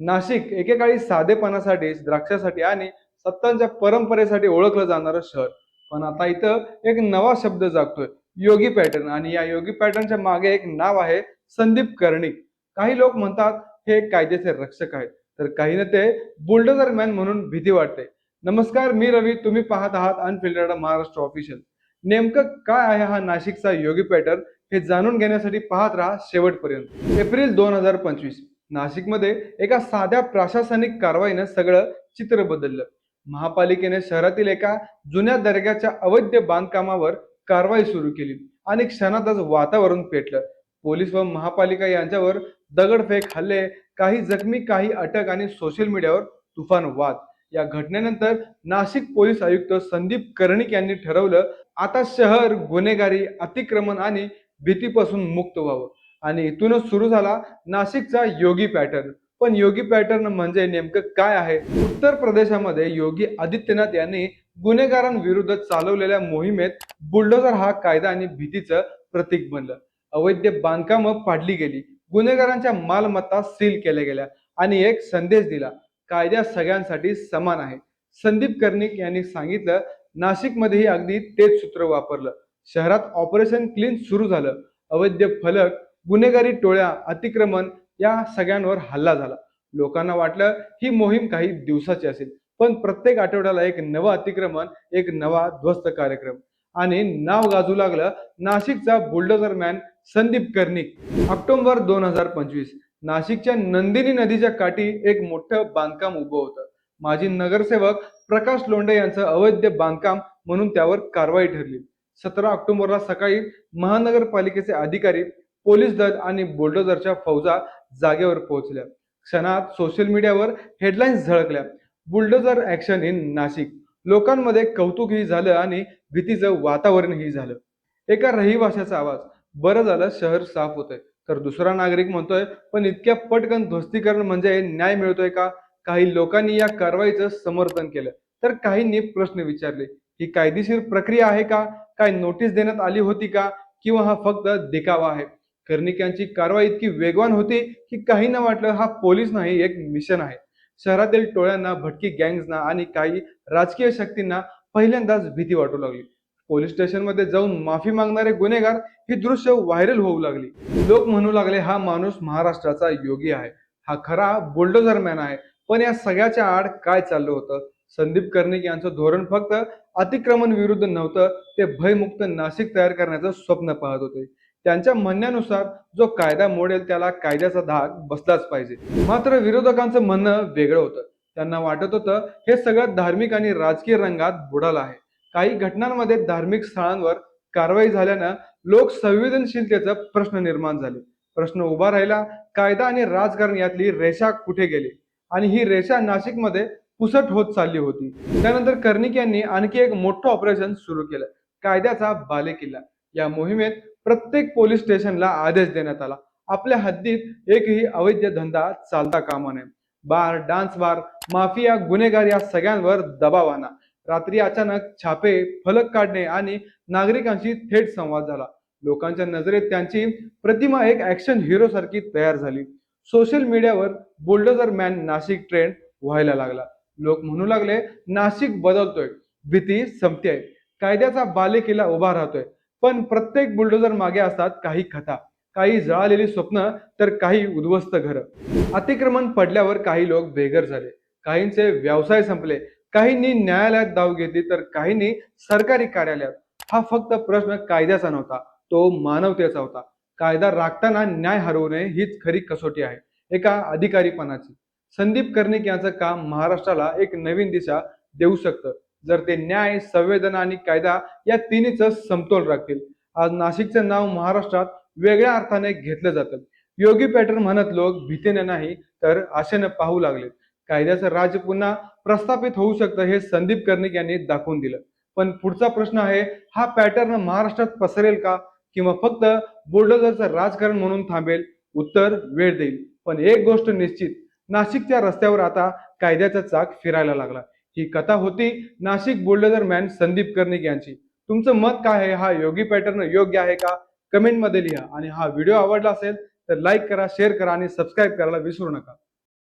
नाशिक एकेकाळी साधेपणासाठी द्राक्षासाठी आणि सत्तांच्या परंपरेसाठी ओळखलं जाणारं शहर. पण आता इथं एक नवा शब्द जागतोय योगी पॅटर्न. आणि या योगी पॅटर्नच्या मागे एक नाव आहे संदीप कर्णिक काही लोक म्हणतात हे एक कायद्याचे रक्षक आहेत. तर काही ते बुलडोझर मॅन म्हणून भीती वाटते. नमस्कार मी रवी. तुम्ही पाहत आहात अनफिल्टर्ड महाराष्ट्र ऑफिशियल. नेमकं काय आहे हा नाशिकचा योगी पॅटर्न हे जाणून घेण्यासाठी पाहत राहा शेवटपर्यंत. एप्रिल दोन हजार पंचवीस. नाशिकमध्ये एका साध्या प्रशासनिक कारवाईनं सगळं चित्र बदललं. महापालिकेने शहरातील एका जुन्या दर्ग्याच्या अवैध बांधकामावर कारवाई सुरू केली आणि क्षणातच वातावरण पेटलं. पोलीस व महापालिका यांच्यावर दगडफेक हल्ले काही जखमी काही अटक आणि सोशल मीडियावर तुफान वाद. या घटनेनंतर नाशिक पोलीस आयुक्त संदीप कर्णिक यांनी ठरवलं आता शहर गुन्हेगारी अतिक्रमण आणि भीतीपासून मुक्त व्हावं. आणि इथूनच सुरू झाला नाशिकचा योगी पॅटर्न. पण योगी पॅटर्न म्हणजे नेमकं काय आहे? उत्तर प्रदेशामध्ये योगी आदित्यनाथ यांनी गुन्हेगारांविरुद्ध चालवलेल्या मोहिमेत बुलडोझर हा कायदा आणि भीतीचं प्रतीक बनलं. अवैध बांधकामं पाडली गेली. गुन्हेगारांच्या मालमत्ता सील केल्या गेल्या आणि एक संदेश दिला. कायदा सगळ्यांसाठी समान आहे. संदीप कर्णिक यांनी सांगितलं नाशिकमध्येही अगदी तेच सूत्र वापरलं. शहरात ऑपरेशन क्लीन सुरू झालं. अवैध फलक गुन्हेगारी टोळ्या अतिक्रमण या सगळ्यांवर हल्ला झाला. लोकांना वाटलं ही मोहीम काही दिवसाची असेल पण प्रत्येक आठवड्याला एक नवं अतिक्रमण एक नवा ध्वस्त कार्यक्रम. आणि नाव गाजू लागलं नाशिकचा bulldozer man Sandeep Karnik. October दोन हजार पंचवीस नाशिकच्या नंदिनी नदीच्या काठी एक मोठं बांधकाम उभं होतं. माजी नगरसेवक प्रकाश लोंढे यांचं अवैध बांधकाम म्हणून त्यावर कारवाई ठरली. सतरा ऑक्टोबरला सकाळी महानगरपालिकेचे अधिकारी पोलीस दल आणि बुलडोझरच्या फौजा जागेवर पोहोचल्या. क्षणात सोशल मीडियावर headlines झळकल्या. Bulldozer action in Nashik. लोकांमध्ये कौतुकही झालं आणि भीतीचं वातावरणही झालं. एका रहिवाशाचा आवाज बरं झालं शहर साफ होतंय. तर दुसरा नागरिक म्हणतोय पण इतक्या पटकन ध्वस्तीकरण म्हणजे न्याय मिळतोय का? काही लोकांनी या कारवाईचं समर्थन केलं. तर काहींनी प्रश्न विचारले ही कायदेशीर प्रक्रिया आहे का? काय नोटीस देण्यात आली होती का? किंवा हा फक्त दिखावा आहे? कर्णिक यांची कारवाई इतकी वेगवान होती की काहींना वाटलं हा पोलीस नाही एक मिशन आहे. शहरातील टोळ्यांना भटकी गँग्सना आणि काही राजकीय शक्तींना पहिल्यांदाच भीती वाटू लागली. पोलीस स्टेशनमध्ये जाऊन माफी मागणारे गुन्हेगार ही दृश्य व्हायरल होऊ लागली. लोक म्हणू लागले हा माणूस महाराष्ट्राचा योगी आहे. हा खरा बुलडोझर मॅन आहे. पण या सगळ्याच्या आड काय चाललं होतं? संदीप कर्णिक यांचं धोरण फक्त अतिक्रमण विरुद्ध नव्हतं ते भयमुक्त नाशिक तयार करण्याचं स्वप्न पाहत होते. त्यांच्या म्हणण्यानुसार जो कायदा मोडेल त्याला कायद्याचा धाक बसलाच पाहिजे. मात्र विरोधकांचं म्हणणं वेगळं होतं. त्यांना वाटत होतं हे सगळं धार्मिक आणि राजकीय रंगात बुडालं आहे. काही घटनांमध्ये धार्मिक स्थळांवर कारवाई झाल्यानं लोक संवेदनशीलतेचा प्रश्न निर्माण झाले. प्रश्न उभा राहिला कायदा आणि राजकारण यातली रेषा कुठे गेली? आणि ही रेषा नाशिकमध्ये पुसट होत चालली होती. त्यानंतर कर्णिक यांनी आणखी एक मोठं ऑपरेशन सुरू केलं. कायद्याचा बालेकिल्ला. या मोहिमेत प्रत्येक पोलीस स्टेशनला आदेश देण्यात आला. आपल्या हद्दीत एकही अवैध धंदा चालता कामा नये. बार डान्स बार माफिया गुन्हेगार या सगळ्यांवर दबाव आणा. रात्री अचानक छापे फलक काढणे आणि नागरिकांशी थेट संवाद झाला. लोकांच्या नजरेत त्यांची प्रतिमा एक ऍक्शन हिरो सारखी तयार झाली. सोशल मीडियावर बुलडोजर मॅन नाशिक ट्रेंड व्हायला लागला. लोक म्हणू लागले नाशिक बदलतोय. भीती संपते कायद्याचा बालेकिल्ला उभा राहतोय. पण प्रत्येक बुलडोजर मागे असतात काही कथा काही जळालेली स्वप्न तर काही उद्ध्वस्त घरं. अतिक्रमण पडल्यावर काही लोक बेघर झाले. काहींचे व्यवसाय संपले. काहींनी न्यायालयात धाव घेतली तर काहींनी सरकारी कार्यालयात. हा फक्त प्रश्न कायद्याचा नव्हता तो मानवतेचा होता. कायदा राखताना न्याय हरवू नये हीच खरी कसोटी आहे एका अधिकारीपणाची. संदीप कर्णिक यांचं काम महाराष्ट्राला एक नवीन दिशा देऊ शकतं. जर ते न्याय संवेदना आणि कायदा या तिन्हीच समतोल राखतील. आज नाशिकचं नाव महाराष्ट्रात वेगळ्या अर्थाने घेतलं जातं. योगी पॅटर्न म्हणत लोक भीतीने नाही तर आशेने पाहू लागले. कायद्याचं राज्य पुन्हा प्रस्थापित होऊ शकतं हे संदीप कर्णिक यांनी दाखवून दिलं. पण पुढचा प्रश्न आहे हा पॅटर्न महाराष्ट्रात पसरेल का? किंवा फक्त बुलडोझरचं राजकारण म्हणून थांबेल? उत्तर वेळ देईल. पण एक गोष्ट निश्चित नाशिकच्या रस्त्यावर आता कायद्याचा चाक फिरायला लागला. ही कथा होती. नाशिक बुलडोझर मॅन संदीप कर्णिक यांची. तुमचं मत काय आहे? हा योगी पॅटर्न योग्य आहे का? कमेंटमध्ये लिहा. आणि हा व्हिडिओ आवडला असेल तर लाईक करा शेअर करा आणि सबस्क्राईब करायला विसरू नका.